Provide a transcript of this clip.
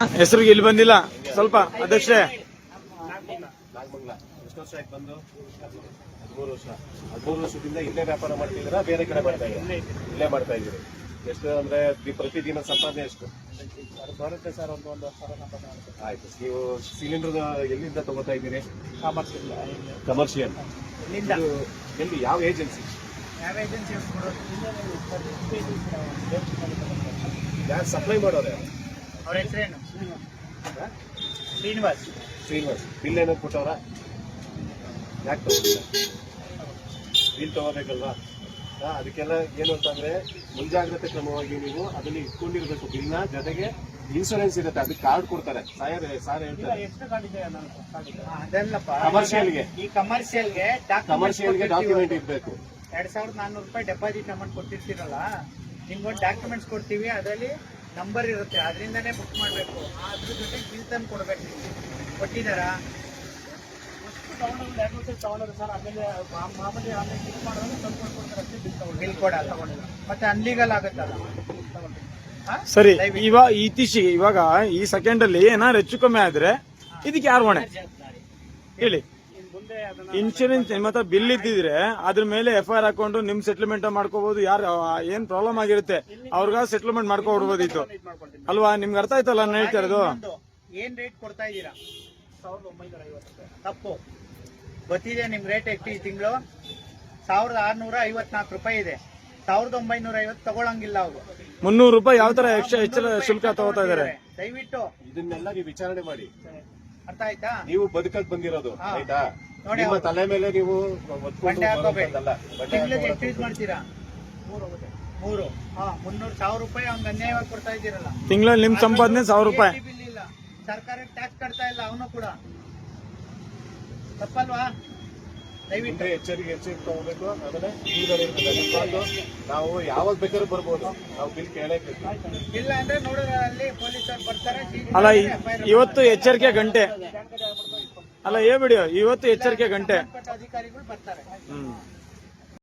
ಹೆಸರಿಗೆ ಇಲ್ಲಿ ಬಂದಿಲ್ಲ? ಸ್ವಲ್ಪ ಬಂದು ಹದಿಮೂರು ವರ್ಷ ಹದಿಮೂರು ವರ್ಷದಿಂದ ಇಲ್ಲೇ ವ್ಯಾಪಾರ ಮಾಡ್ತಿದ್ದೀರಾ ಬೇರೆ ಕಡೆ ಮಾಡ್ತಾ ಇದ್ದೀರಾ ಇಲ್ಲೇ ಮಾಡ್ತಾ ಇದ್ದೀರಿ ಎಷ್ಟು ಅಂದ್ರೆ ಪ್ರತಿದಿನ ಸಂಪಾದನೆ ಎಷ್ಟು ಬರುತ್ತೆ ಸರ್ ಒಂದು ಒಂದು ಆಯ್ತು ನೀವು ಸಿಲಿಂಡರ್ ಎಲ್ಲಿಂದ ತಗೋತಾ ಇದ್ದೀರಿ ಕಮರ್ಷಿಯಲ್ ಎಲ್ಲಿ ಯಾವ ಏಜೆನ್ಸಿ ಯಾವ ಏಜೆನ್ಸಿ ಯಾರು ಸಪ್ಲೈ ಮಾಡೋರೆ ಅವ್ರ ಹೆಸರೇನು? ಶ್ರೀನಿವಾಸ್. ಶ್ರೀನಿವಾಸ್. ಬಿಲ್ ಏನೋ ಕೊಟ್ಟವ್ರ? ಯಾಕೆ ತಗೋದಿಲ್ಲ ಬಿಲ್ ತಗೋಬೇಕಲ್ವಾ? ಹಾ, ಅದಕ್ಕೆಲ್ಲ ಏನು ಅಂತಂದ್ರೆ ಮುಂಜಾಗ್ರತೆ ಕ್ರಮವಾಗಿ ನೀವು ಅದನ್ನ ಇಟ್ಕೊಂಡಿರ್ಬೇಕು. ಬಿಲ್ನ ಜೊತೆಗೆ ಇನ್ಶೂರೆನ್ಸ್ ಇರುತ್ತೆ. ಅದಕ್ಕೆ ಕಾರ್ಡ್ ಕೊಡ್ತಾರೆ. ಸಾಯರ್ ಸಾರ್ ಹೇಳ್ತಾರೆ. ಅದೆಲ್ಲಪ್ಪ. ಕಮರ್ಷಿಯಲ್ಗೆ ಈ ಕಮರ್ಷಿಯಲ್ಗೆ ಕಮರ್ಷಿಯಲ್ಗೆ ಡಾಕ್ಯುಮೆಂಟ್ ಇರಬೇಕು. ಎರಡ್ ಸಾವಿರದ ನಾನ್ನೂರು ರೂಪಾಯಿ ಡೆಪಾಸಿಟ್ ಅಮೌಂಟ್ ಕೊಟ್ಟಿರ್ತೀರಲ್ಲ ನಿಮ್ಗೊಂದು ಡಾಕ್ಯುಮೆಂಟ್ಸ್ ಕೊಡ್ತೀವಿ ಅದರಲ್ಲಿ ನಂಬರ್ ಇರುತ್ತೆ ಅದರಿಂದನೇ ಬುಕ್ ಮಾಡಬೇಕು. ಅದ್ರ ಜೊತೆ ಬಿಲ್ ತಂದು ಕೊಡ್ಬೇಕು ನೀವು ಕೊಟ್ಟಿದ್ದಾರಾ ಬಿಲ್ ಕೊಡಲ್ಲ ಮತ್ತೆ ಅನ್ಲೀಗಲ್ ಆಗುತ್ತಲ್ಲ? ಹಾ? ಸರಿ. ಇವಾಗ ಇತ್ತೀಚೆಗೆ ಇವಾಗ ಈ ಸೆಕೆಂಡ್ ಅಲ್ಲಿ ಏನಾದ್ರು ಹೆಚ್ಚು ಕಮ್ಮಿ ಆದ್ರೆ ಇದಕ್ಕೆ ಯಾರು ಹೊಣೆ? ಹೇಳಿ. ಇನ್ಶೂರೆನ್ಸ್ ನಿಮ್ಮ ಹತ್ರ ಬಿಲ್ ಇದ್ದಿದ್ರೆ ಅದ್ರ ಮೇಲೆ ಎಫ್ ಐ ಆರ್ ಹಾಕೊಂಡು ನಿಮ್ ಸೆಟ್ಲ್ಮೆಂಟ್ ಮಾಡ್ಕೋಬಹುದು ಯಾರು ಏನ್ ಪ್ರಾಬ್ಲಮ್ ಆಗಿರುತ್ತೆ? ಅವ್ರಿಗ ಸೆಟ್ಲ್ಮೆಂಟ್ ಮಾಡ್ಕೊಬಿಡ್ಬೋದಿತ್ತು ಅಲ್ವಾ? ನಿಮ್ಗೆ ಅರ್ಥ ಆಯ್ತಲ್ಲ ನಾನು ಹೇಳ್ತಾ ಇರೋದು? ಏನ್ ರೇಟ್ ಕೊಡ್ತಾ ಇದ್ದೀರಾ? ತಪ್ಪು. ಗೊತ್ತಿದೆ ನಿಮ್ ರೇಟ್ ಎಷ್ಟು ಈ ತಿಂಗಳು? ಸಾವಿರದ ಆರ್ನೂರ ಐವತ್ನಾಲ್ಕು ರೂಪಾಯಿ ಇದೆ. ಸಾವಿರದ ಒಂಬೈನೂರ ಐವತ್ತು ತಗೊಳಂಗಿಲ್ಲ ಅವರು. ಮುನ್ನೂರು ರೂಪಾಯಿ ಯಾವ ತರ ಎಕ್ಸ್ಟ್ರಾ ಹೆಚ್ಚಳ ಶುಲ್ಕ ತಗೋತಾ ಇದಾರೆ? ದಯವಿಟ್ಟು. ಇದನ್ನೆಲ್ಲ ನೀವು ವಿಚಾರಣೆ ಮಾಡಿ. ಅರ್ಥ ಆಯ್ತಾ? ನೀವು ಬದುಕಕ್ ಬಂದಿರೋದು. ಆಯ್ತಾ? ನಿಮ್ಮ ತಲೆ ಮೇಲೆ ನೀವು ಬಂಡೆ ಹಾಕೋಬೇಡಿ ತಿಂಗಳಿಗೆ ಎಷ್ಟು ಹಾಕೋಬಾರ್ದು. ಯೂಸ್ ಮಾಡ್ತೀರಾ? ಮೂರು ಹಾ ಮುನ್ನೂರು ಸಾವಿರ ರೂಪಾಯಿ ಅವ್ನಿಗೆ ಅನ್ಯಾಯವಾಗಿ ಕೊಡ್ತಾ ಇದ್ದೀರಲ್ಲ. ತಿಂಗಳಲ್ಲಿ ನಿಮ್ ಸಂಪಾದನೆ ಸಾವಿರ ರೂಪಾಯಿ. ಸರ್ಕಾರ ಬಿಲ್ ಇಲ್ಲ. ಸರ್ಕಾರಕ್ಕೆ ಟ್ಯಾಕ್ಸ್ ಕಟ್ತಾ ಇಲ್ಲ ಅವನು ಕೂಡ. ತಪ್ಪಲ್ವಾ? ದಯವಿಟ್ಟು. ಎಚ್ಚರಿಕೆ ಎಚ್ಚರಿಕೆ ತಗೋಬೇಕು. ಆಮೇಲೆ ನಾವು ಯಾವಾಗ ಬೇಕಾದ್ರೂ ಬರ್ಬೋದು. ನಾವು ಬಿಲ್ ಕೇಳಕ್ಕೆ. ಇಲ್ಲ ಅಂದ್ರೆ ನೋಡಿದ್ರೆ ಅಲ್ಲಿ ಪೊಲೀಸರು ಬರ್ತಾರೆ ಅಲ್ಲ ಮಾಡ್ತಾರೆ, ಇವತ್ತು ಎಚ್ಚರಿಕೆ ಗಂಟೆ. ಅಲ್ಲ ಏ ಬಿಡಿ ಇವತ್ತು ಎಚ್ಚರಿಕೆ ಗಂಟೆ. ಅಧಿಕಾರಿಗಳು ಬರ್ತಾರೆ. ಹ್ಮ್.